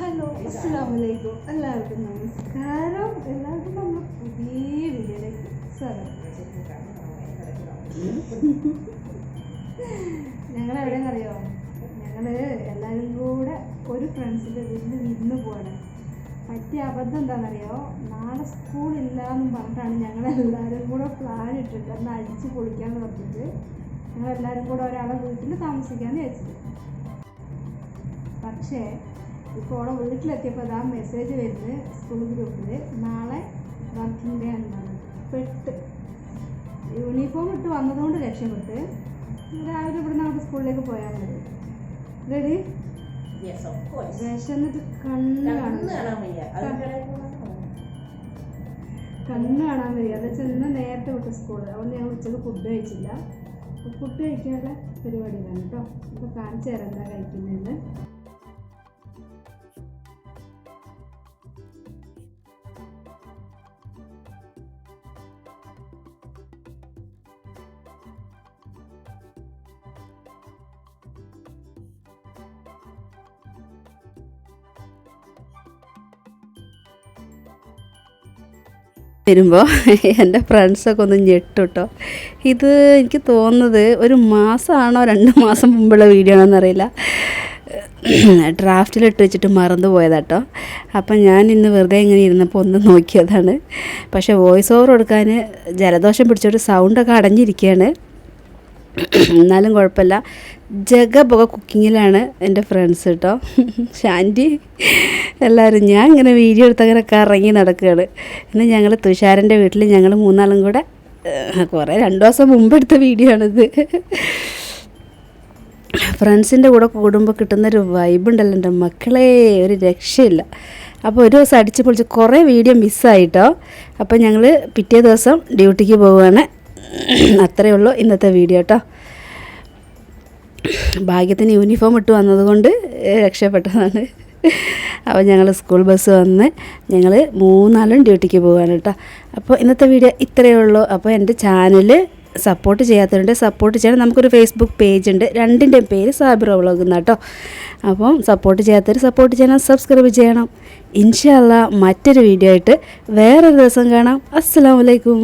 Hello അസ്സാം വലൈക്കും എല്ലാവർക്കും നമസ്കാരം. എല്ലാവർക്കും നമ്മൾ പുതിയ വീഡിയോയിലേക്ക് സ്വാഗതം. ഞങ്ങൾ എവിടെയെന്ന് അറിയോ ഞങ്ങൾ എല്ലാവരും കൂടെ ഒരു ഫ്രണ്ട്സിന്റെ വീട്ടിൽ നിന്ന് പോവാണ്. പറ്റിയ അബദ്ധം എന്താണെന്നറിയോ? നാളെ സ്കൂളില്ല എന്നും പറഞ്ഞിട്ടാണ് ഞങ്ങൾ എല്ലാവരും കൂടെ പ്ലാൻ ഇട്ടിട്ട് എന്നാൽ അടിച്ച് പൊളിക്കാന്ന് പറഞ്ഞിട്ട് ഞങ്ങൾ എല്ലാവരും കൂടെ ഒരാളെ വീട്ടിൽ താമസിക്കാമെന്ന് വെച്ചത് പക്ഷേ ഇപ്പോൾ അവിടെ വീട്ടിലെത്തിയപ്പോൾ അതാ മെസ്സേജ് വരുന്നത് സ്കൂൾ ഗ്രൂപ്പിൽ നാളെ വർക്കിംഗ് ഡേ എന്നാണ് പെട്ട്. യൂണിഫോം ഇട്ട് വന്നതുകൊണ്ട് രക്ഷപ്പെട്ട്. രാവിലെ ഇവിടെ നമുക്ക് സ്കൂളിലേക്ക് പോയാൽ മതി. റെഡി. വിശന്നിട്ട് കണ്ണ് കണ്ണ് കാണാൻ കാണാൻ വയ്യ. അത് ചെന്ന് കാണാൻ നേരത്തെ വിട്ട സ്കൂൾ അതുകൊണ്ട് ഞങ്ങൾ ഉച്ചയ്ക്ക് ഫുഡ് കഴിച്ചില്ല. ഫുഡ് കഴിക്കാനുള്ള പരിപാടിയിലാണ് കേട്ടോ. അപ്പോൾ കാണിച്ചു തരാം എന്താ കഴിക്കുന്നതെന്ന്. വരുമ്പോൾ എന്റെ ഫ്രണ്ട്സൊക്കെ ഒന്ന് ഞെട്ടുട്ടോ. ഇത് എനിക്ക് തോന്നുന്നത് ഒരു മാസമാണോ രണ്ട് മാസം മുമ്പുള്ള വീഡിയോ ആണോ എന്നറിയില്ല ഡ്രാഫ്റ്റിലിട്ട് വെച്ചിട്ട് മറന്നു പോയതാട്ടോ. അപ്പം ഞാൻ ഇന്ന് വെറുതെ ഇങ്ങനെ ഇരുന്നപ്പോൾ ഒന്ന് നോക്കിയതാണ്. പക്ഷേ വോയിസ് ഓവർ കൊടുക്കാൻ ജലദോഷം പിടിച്ചൊരു സൗണ്ടൊക്കെ അടഞ്ഞിരിക്കുകയാണ് എന്നാലും കുഴപ്പമില്ല. ജഗപുക കുക്കിങ്ങിലാണ് എന്റെ ഫ്രണ്ട്സ് കേട്ടോ ശാന്തി എല്ലാവരും ഞാൻ ഇങ്ങനെ വീഡിയോ എടുത്ത് അങ്ങനെ കറങ്ങി നടക്കുകയാണ്. ഇന്ന് ഞങ്ങൾ തുഷാരന്റെ വീട്ടിൽ ഞങ്ങൾ മൂന്നാളും കൂടെ കുറേ രണ്ട് ദിവസം മുമ്പ് എടുത്ത വീഡിയോ ആണിത്. ഫ്രണ്ട്സിന്റെ കൂടെ കൂടുമ്പോൾ കിട്ടുന്നൊരു വൈബ് ഉണ്ടല്ലോ എന്റെ മക്കളെ ഒരു രക്ഷയില്ല. അപ്പോൾ ഒരു ദിവസം അടിച്ച് പൊളിച്ച് കുറേ വീഡിയോ മിസ്സായിട്ടോ അപ്പോൾ ഞങ്ങൾ പിറ്റേ ദിവസം ഡ്യൂട്ടിക്ക് പോവുകയാണ് അത്രയേ ഉള്ളൂ ഇന്നത്തെ വീഡിയോ കേട്ടോ. ഭാഗ്യത്തിന് യൂണിഫോം ഇട്ട് വന്നതുകൊണ്ട് രക്ഷപ്പെട്ടതാണ്. അപ്പോൾ ഞങ്ങൾ സ്കൂൾ ബസ് വന്ന് ഞങ്ങൾ മൂന്നാളും ഡ്യൂട്ടിക്ക് പോവുകയാണ് കേട്ടോ. അപ്പോൾ ഇന്നത്തെ വീഡിയോ ഇത്രയേ ഉള്ളൂ. അപ്പോൾ എന്റെ ചാനൽ സപ്പോർട്ട് ചെയ്യാത്തവരുണ്ട് സപ്പോർട്ട് ചെയ്യണം നമുക്കൊരു ഫേസ്ബുക്ക് പേജ് ഉണ്ട്. രണ്ടിന്റെയും പേര് സാബിറ വ്ളോഗ് എന്നാ കേട്ടോ. അപ്പം സപ്പോർട്ട് ചെയ്യാത്തവർ സപ്പോർട്ട് ചെയ്യണം സബ്സ്ക്രൈബ് ചെയ്യണം. ഇൻഷാല്ല മറ്റൊരു വീഡിയോ ആയിട്ട് വേറൊരു ദിവസം കാണാം. അസ്സാം വലൈക്കും